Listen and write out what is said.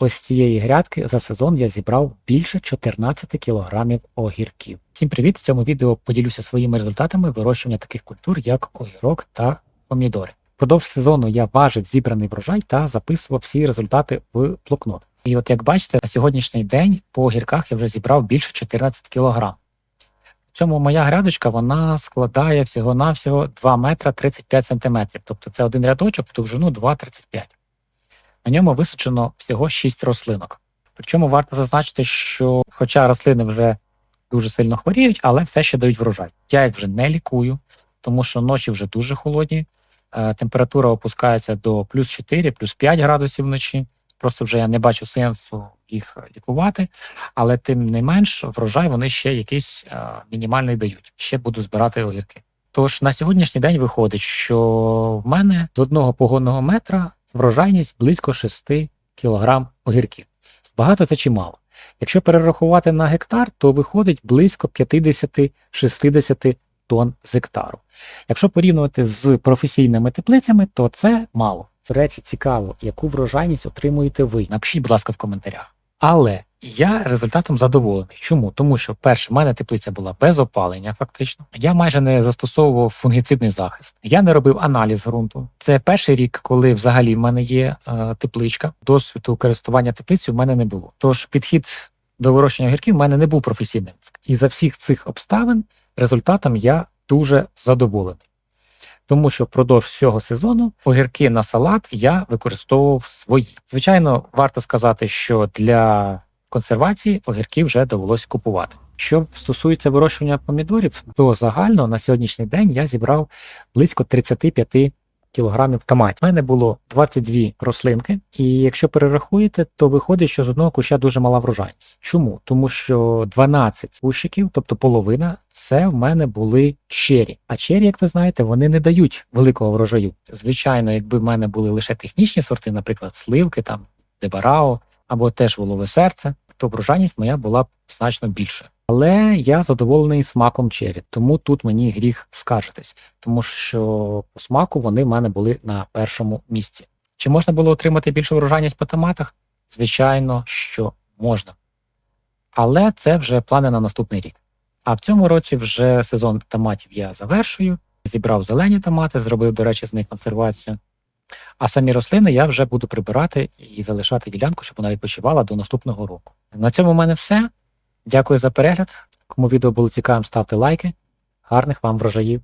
ось з цієї грядки за сезон я зібрав більше 14 кілограмів огірків. Всім привіт! В цьому відео поділюся своїми результатами вирощування таких культур, як огірок та помідори. Впродовж сезону я важив зібраний врожай та записував всі результати в блокнот. І от як бачите, на сьогоднішній день по огірках я вже зібрав більше 14 кілограм. В цьому моя грядочка вона складає всього-навсього 2 метра 35 сантиметрів. Тобто це один рядочок в довжину 2,35. На ньому висаджено всього 6 рослинок. Причому варто зазначити, що хоча рослини вже дуже сильно хворіють, але все ще дають врожай. Я їх вже не лікую, тому що ночі вже дуже холодні. Е, Температура опускається до плюс 4, плюс 5 градусів вночі. Просто вже я не бачу сенсу їх лікувати, але тим не менш, врожай вони ще якийсь е, мінімальний дають. Ще буду збирати огірки. Тож на сьогоднішній день виходить, що в мене з одного погонного метра врожайність близько 6 кг огірків. Багато це чи мало. Якщо перерахувати на гектар, то виходить близько 50-60 тонн з гектару. Якщо порівнювати з професійними теплицями, то це мало. До речі, цікаво, яку врожайність отримуєте ви. Напишіть, будь ласка, в коментарях. Але я результатом задоволений. Чому? Тому що, перше, в мене теплиця була без опалення, фактично. Я майже не застосовував фунгіцидний захист. Я не робив аналіз ґрунту. Це перший рік, коли взагалі в мене є е, тепличка. Досвіду користування теплицею в мене не було. Тож підхід до вирощення огірків в мене не був професійним. І за всіх цих обставин результатом я дуже задоволений. Тому що впродовж всього сезону огірки на салат я використовував свої. Звичайно, варто сказати, що для консервації огірки вже довелося купувати. Що стосується вирощування помідорів, то загально на сьогоднішній день я зібрав близько 35 кілограмів томатів. У мене було 22 рослинки, і якщо перерахуєте, то виходить, що з одного куща дуже мала врожайність. Чому? Тому що 12 кущиків, тобто половина, це в мене були чері. А чері, як ви знаєте, вони не дають великого врожаю. Звичайно, якби в мене були лише технічні сорти, наприклад, сливки, там дебарао або теж волове серце, то врожайність моя була б значно більша. Але я задоволений смаком чері, тому тут мені гріх скаржитись, тому що по смаку вони в мене були на першому місці. Чи можна було отримати більшу врожайність по томатах? Звичайно, що можна. Але це вже плани на наступний рік. А в цьому році вже сезон томатів я завершую. Зібрав зелені томати, зробив, до речі, з них консервацію. А самі рослини я вже буду прибирати і залишати ділянку, щоб вона відпочивала до наступного року. На цьому в мене все. Дякую за перегляд. Кому відео було цікавим, ставте лайки. Гарних вам врожаїв!